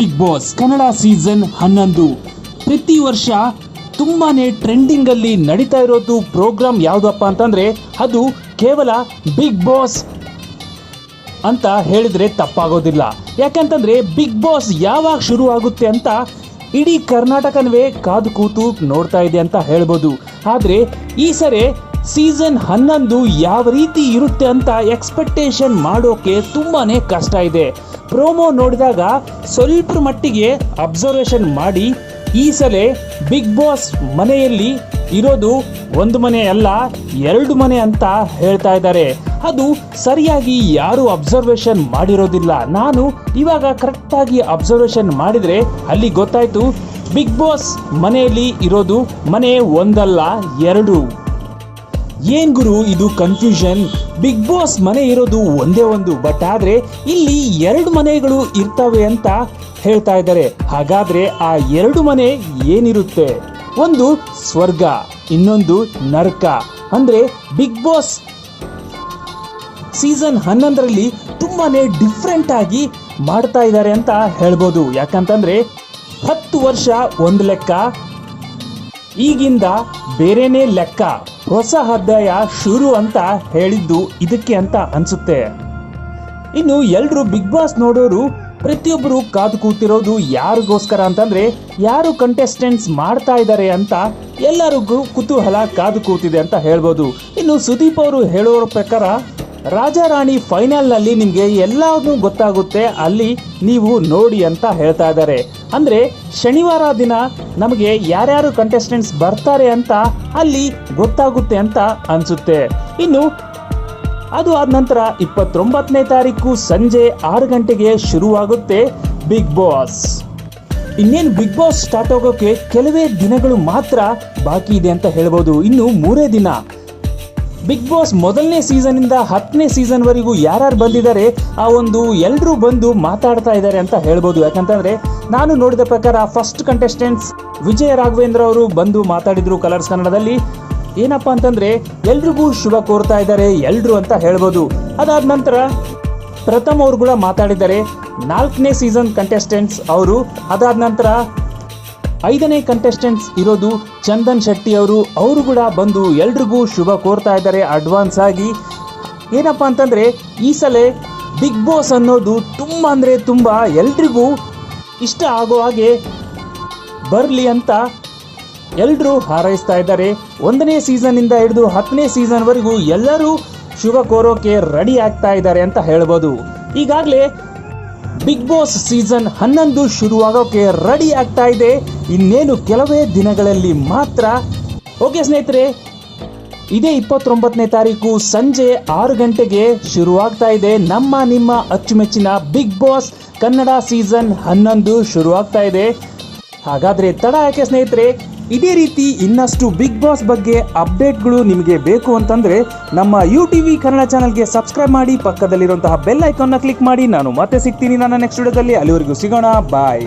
Big boss Kannada season ಹನ್ನೊಂದು. ಪ್ರತಿ ವರ್ಷ ತುಂಬಾನೇ ಟ್ರೆಂಡಿಂಗ್ ಅಲ್ಲಿ ನಡೀತಾ ಇರೋದು ಪ್ರೋಗ್ರಾಮ್ ಯಾವುದಪ್ಪ ಅಂತಂದ್ರೆ ಅದು ಕೇವಲ ಬಿಗ್ ಬಾಸ್ ಅಂತ ಹೇಳಿದ್ರೆ ತಪ್ಪಾಗೋದಿಲ್ಲ. ಯಾಕಂತಂದ್ರೆ ಬಿಗ್ ಬಾಸ್ ಯಾವಾಗ ಶುರು ಆಗುತ್ತೆ ಅಂತ ಇಡೀ ಕರ್ನಾಟಕನವೇ ಕಾದು ಕೂತು ನೋಡ್ತಾ ಇದೆ ಅಂತ ಹೇಳ್ಬೋದು. ಆದರೆ ಈ ಸರಿ ಸೀಸನ್ ಹನ್ನೊಂದು ಯಾವ ರೀತಿ ಇರುತ್ತೆ ಅಂತ ಎಕ್ಸ್ಪೆಕ್ಟೇಷನ್ ಮಾಡೋಕೆ ತುಂಬಾ ಕಷ್ಟ ಇದೆ. ಪ್ರೋಮೋ ನೋಡಿದಾಗ ಸ್ವಲ್ಪ ಮಟ್ಟಿಗೆ ಅಬ್ಸರ್ವೇಷನ್ ಮಾಡಿ, ಈ ಸಲ ಬಿಗ್ ಬಾಸ್ ಮನೆಯಲ್ಲಿ ಇರೋದು ಒಂದು ಮನೆ ಅಲ್ಲ, ಎರಡು ಮನೆ ಅಂತ ಹೇಳ್ತಾ ಇದ್ದಾರೆ. ಅದು ಸರಿಯಾಗಿ ಯಾರು ಅಬ್ಸರ್ವೇಷನ್ ಮಾಡಿರೋದಿಲ್ಲ. ನಾನು ಇವಾಗ ಕರೆಕ್ಟಾಗಿ ಅಬ್ಸರ್ವೇಷನ್ ಮಾಡಿದರೆ ಅಲ್ಲಿ ಗೊತ್ತಾಯಿತು, ಬಿಗ್ ಬಾಸ್ ಮನೆಯಲ್ಲಿ ಇರೋದು ಮನೆ ಒಂದಲ್ಲ, ಎರಡು. ಏನ್ ಗುರು ಇದು ಕನ್ಫ್ಯೂಷನ್ ಬಿಗ್ ಬಾಸ್ ಮನೆ ಇರೋದು ಒಂದೇ ಒಂದು ಬಟ್ ಆದ್ರೆ ಇಲ್ಲಿ ಎರಡು ಮನೆಗಳು ಇರ್ತವೆ ಅಂತ ಹೇಳ್ತಾ ಇದ್ದಾರೆ. ಹಾಗಾದ್ರೆ ಆ ಎರಡು ಮನೆ ಏನಿರುತ್ತೆ? ಒಂದು ಸ್ವರ್ಗ, ಇನ್ನೊಂದು ನರಕ. ಅಂದ್ರೆ ಬಿಗ್ ಬಾಸ್ ಸೀಸನ್ ಹನ್ನೊಂದರಲ್ಲಿ ತುಂಬಾನೇ ಡಿಫ್ರೆಂಟ್ ಆಗಿ ಮಾಡ್ತಾ ಇದ್ದಾರೆ ಅಂತ ಹೇಳ್ಬೋದು. ಯಾಕಂತಂದ್ರೆ ಹತ್ತು ವರ್ಷ ಒಂದು ಲೆಕ್ಕ, ಈಗಿಂದ ಬೇರೆನೇ ಲೆಕ್ಕ. ಹೊಸ ಅಧ್ಯಾಯ ಶುರು ಅಂತ ಹೇಳಿದ್ದು ಇದಕ್ಕೆ ಅಂತ ಅನ್ಸುತ್ತೆ. ಇನ್ನು ಎಲ್ರು ಬಿಗ್ ಬಾಸ್ ನೋಡೋರು ಪ್ರತಿಯೊಬ್ಬರು ಕಾದು ಕೂತಿರೋದು ಯಾರಿಗೋಸ್ಕರ ಅಂತಂದ್ರೆ ಯಾರು ಕಂಟೆಸ್ಟೆಂಟ್ಸ್ ಮಾಡ್ತಾ ಇದ್ದಾರೆ ಅಂತ ಎಲ್ಲರಿಗೂ ಕುತೂಹಲ ಕಾದು ಕೂತಿದೆ ಅಂತ ಹೇಳ್ಬೋದು. ಇನ್ನು ಸುದೀಪ್ ಅವರು ಹೇಳೋರ ಪ್ರಕಾರ ರಾಜಾರಾಣಿ ಫೈನಲ್ ನಿಮಗೆ ನಿಮ್ಗೆ ಎಲ್ಲವೂ ಗೊತ್ತಾಗುತ್ತೆ, ಅಲ್ಲಿ ನೀವು ನೋಡಿ ಅಂತ ಹೇಳ್ತಾ ಇದ್ದಾರೆ. ಅಂದ್ರೆ ಶನಿವಾರ ದಿನ ನಮಗೆ ಯಾರ್ಯಾರು ಕಂಟೆಸ್ಟೆಂಟ್ಸ್ ಬರ್ತಾರೆ ಅಂತ ಅಲ್ಲಿ ಗೊತ್ತಾಗುತ್ತೆ ಅಂತ ಅನ್ಸುತ್ತೆ. ಇನ್ನು ಅದು ಆದ ನಂತರ ಇಪ್ಪತ್ತೊಂಬತ್ತನೇ ತಾರೀಕು ಸಂಜೆ ಆರು ಗಂಟೆಗೆ ಶುರುವಾಗುತ್ತೆ ಬಿಗ್ ಬಾಸ್ ಇನ್ನೇನು ಬಿಗ್ ಬಾಸ್ ಸ್ಟಾರ್ಟ್ ಆಗೋಕ್ಕೆ ಕೆಲವೇ ದಿನಗಳು ಮಾತ್ರ ಬಾಕಿ ಇದೆ ಅಂತ ಹೇಳ್ಬೋದು. ಇನ್ನು ಮೂರೇ ದಿನ ಬಿಗ್ ಬಾಸ್ ಮೊದಲನೇ ಸೀಸನ್ ಇಂದ ಹತ್ತನೇ ಸೀಸನ್ ವರೆಗೂ ಯಾರ್ಯಾರು ಬಂದಿದ್ದಾರೆ, ಆ ಒಂದು ಎಲ್ಲರೂ ಬಂದು ಮಾತಾಡ್ತಾ ಇದ್ದಾರೆ ಅಂತ ಹೇಳ್ಬೋದು. ಯಾಕಂತಂದ್ರೆ ನಾನು ನೋಡಿದ ಪ್ರಕಾರ ಫಸ್ಟ್ ಕಂಟೆಸ್ಟೆಂಟ್ಸ್ ವಿಜಯ ರಾಘವೇಂದ್ರ ಅವರು ಬಂದು ಮಾತಾಡಿದ್ರು ಕಲರ್ಸ್ ಕನ್ನಡದಲ್ಲಿ. ಏನಪ್ಪಾ ಅಂತಂದ್ರೆ ಎಲ್ರಿಗೂ ಶುಭ ಕೋರ್ತಾ ಇದ್ದಾರೆ, ಎಲ್ರು ಅಂತ ಹೇಳ್ಬೋದು. ಅದಾದ ನಂತರ ಪ್ರಥಮ್ ಅವರು ಕೂಡ ಮಾತಾಡಿದ್ದಾರೆ. ನಾಲ್ಕನೇ ಸೀಸನ್ ಕಂಟೆಸ್ಟೆಂಟ್ಸ್ ಅವರು. ಅದಾದ ನಂತರ ಐದನೇ ಕಂಟೆಸ್ಟೆಂಟ್ಸ್ ಇರೋದು ಚಂದನ್ ಶೆಟ್ಟಿ ಅವರು. ಅವರು ಕೂಡ ಬಂದು ಎಲ್ರಿಗೂ ಶುಭ ಕೋರ್ತಾ ಇದ್ದಾರೆ ಅಡ್ವಾನ್ಸ್ ಆಗಿ. ಏನಪ್ಪಾ ಅಂತಂದರೆ, ಈ ಸಲ ಬಿಗ್ ಬಾಸ್ ಅನ್ನೋದು ತುಂಬ ಅಂದರೆ ತುಂಬ ಎಲ್ರಿಗೂ ಇಷ್ಟ ಆಗೋ ಹಾಗೆ ಬರಲಿ ಅಂತ ಎಲ್ಲರೂ ಹಾರೈಸ್ತಾ ಇದ್ದಾರೆ. ಒಂದನೇ ಸೀಸನ್ನಿಂದ ಹಿಡಿದು ಹತ್ತನೇ ಸೀಸನ್ವರೆಗೂ ಎಲ್ಲರೂ ಶುಭ ಕೋರೋಕೆ ರೆಡಿ ಆಗ್ತಾ ಇದ್ದಾರೆ ಅಂತ ಹೇಳ್ಬೋದು. ಈಗಾಗಲೇ ಬಿಗ್ ಬಾಸ್ ಸೀಸನ್ ಹನ್ನೊಂದು ಶುರುವಾಗೋಕೆ ರೆಡಿ ಆಗ್ತಾ ಇದೆ. ಇನ್ನೇನು ಕೆಲವೇ ದಿನಗಳಲ್ಲಿ ಮಾತ್ರ. ಓಕೆ ಸ್ನೇಹಿತರೆ, ಇದೇ ಇಪ್ಪತ್ತೊಂಬತ್ತನೇ ತಾರೀಕು ಸಂಜೆ ಆರು ಗಂಟೆಗೆ ಶುರುವಾಗ್ತಾ ಇದೆ. ನಮ್ಮ ನಿಮ್ಮ ಅಚ್ಚುಮೆಚ್ಚಿನ ಬಿಗ್ ಬಾಸ್ ಕನ್ನಡ ಸೀಸನ್ ಹನ್ನೊಂದು ಶುರುವಾಗ್ತಾ ಇದೆ. ಹಾಗಾದರೆ ತಡ ಯಾಕೆ ಸ್ನೇಹಿತರೆ? ಇದೇ ರೀತಿ ಇನ್ನಷ್ಟು ಬಿಗ್ ಬಾಸ್ ಬಗ್ಗೆ ಅಪ್ಡೇಟ್ಗಳು ನಿಮಗೆ ಬೇಕು ಅಂತಂದ್ರೆ ನಮ್ಮ ಯು ಟಿ ವಿ ಕನ್ನಡ ಚಾನಲ್ಗೆ ಸಬ್ಸ್ಕ್ರೈಬ್ ಮಾಡಿ ಪಕ್ಕದಲ್ಲಿರುವಂತಹ ಬೆಲ್ ಐಕಾನ್ನ ಕ್ಲಿಕ್ ಮಾಡಿ. ನಾನು ಮತ್ತೆ ಸಿಗ್ತೀನಿ ನನ್ನ ನೆಕ್ಸ್ಟ್ ವಿಡಿಯೋದಲ್ಲಿ. ಅಲ್ಲಿವರೆಗೂ ಸಿಗೋಣ. ಬಾಯ್